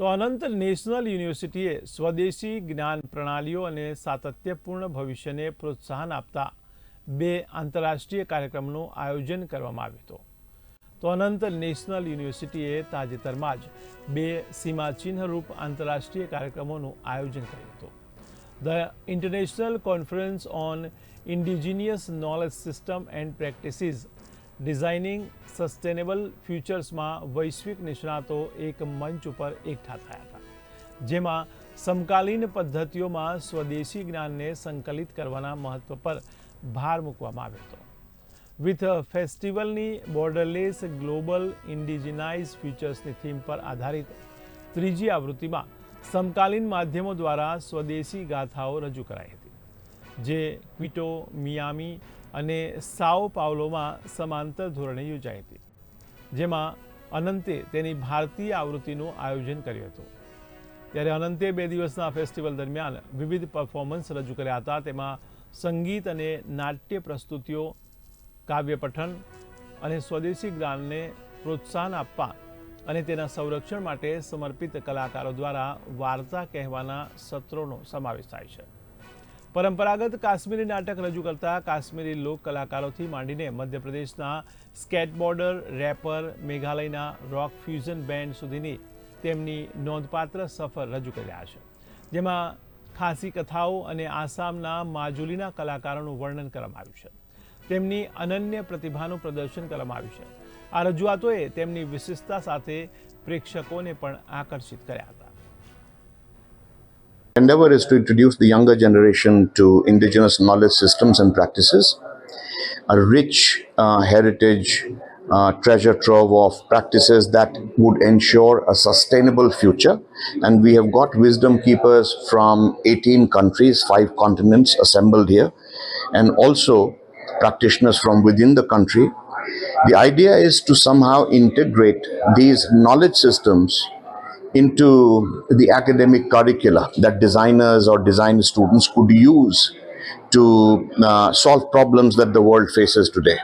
તો અનંત નેશનલ યુનિવર્સિટીએ સ્વદેશી જ્ઞાન પ્રણાલીઓ અને સાતત્યપૂર્ણ ભવિષ્યને પ્રોત્સાહન આપતા બે આંતરરાષ્ટ્રીય કાર્યક્રમનું આયોજન કરવામાં આવ્યું હતું. તો અનંત નેશનલ યુનિવર્સિટીએ તાજેતરમાં જ બે સીમાચિહ્નરૂપ આંતરરાષ્ટ્રીય કાર્યક્રમોનું આયોજન કર્યું હતું. The international conference on indigenous knowledge system and practices designing sustainable ફ્યુચર્સમાં વૈશ્વિક નિષ્ણાતો એક મંચ ઉપર એકઠા થયા હતા, જેમાં સમકાલીન પદ્ધતિઓમાં સ્વદેશી જ્ઞાનને સંકલિત કરવાના મહત્વ પર ભાર મૂકવામાં આવ્યો હતો. વિથ ફેસ્ટિવલની બોર્ડરલેસ ગ્લોબલ ઇન્ડિજિનાઇઝ ફ્યુચર્સની થીમ પર આધારિત ત્રીજી આવૃત્તિમાં સમકાલીન માધ્યમો દ્વારા સ્વદેશી ગાથાઓ રજૂ કરાઈ હતી, જે ક્વિટો, મિયામી અને સાઓ પાવલોમાં સમાંતર ધોરણે યોજાઈ હતી, જેમાં અનંતે તેની ભારતીય આવૃત્તિનું આયોજન કર્યું હતું. ત્યારે અનંતે બે દિવસના ફેસ્ટિવલ દરમિયાન વિવિધ પરફોર્મન્સ રજૂ કર્યા હતા. તેમાં સંગીત અને નાટ્ય પ્રસ્તુતિઓ, કાવ્ય પઠન અને સ્વદેશી જ્ઞાનને પ્રોત્સાહન આપવા અને તેના સંરક્ષણ માટે સમર્પિત કલાકારો દ્વારા વાર્તા કહેવાના સત્રોનો સમાવેશ થાય છે. પરંપરાગત કાશ્મીરી નાટક રજૂ કરતા કાશ્મીરી લોક કલાકારોથી માંડીને મધ્યપ્રદેશના સ્કેટબોર્ડર રેપર, મેઘાલયના રોક ફ્યુઝન બેન્ડ સુધીની તેમની નોંધપાત્ર સફર રજૂ કરી રહ્યા છે. જેમાં ખાસી કથાઓ અને આસામના માજુલીના કલાકારોનું વર્ણન કરવામાં આવ્યું છે. તેમની અનન્ય પ્રતિભાનું પ્રદર્શન કરવામાં આવ્યું છે. આ રજૂઆતોએ તેમની વિશિષ્ટતા સાથે પ્રેક્ષકોને પણ આકર્ષિત કર્યા હતા. Endeavor is to introduce the younger generation to indigenous knowledge systems and practices, a rich uh, heritage uh, treasure trove of practices that would ensure a sustainable future. And we have got wisdom keepers from 18 countries, five continents assembled here, and also practitioners from within the country. The idea is to somehow integrate these knowledge systems into the academic curricula that designers or design students could use to uh, solve problems that the world faces today.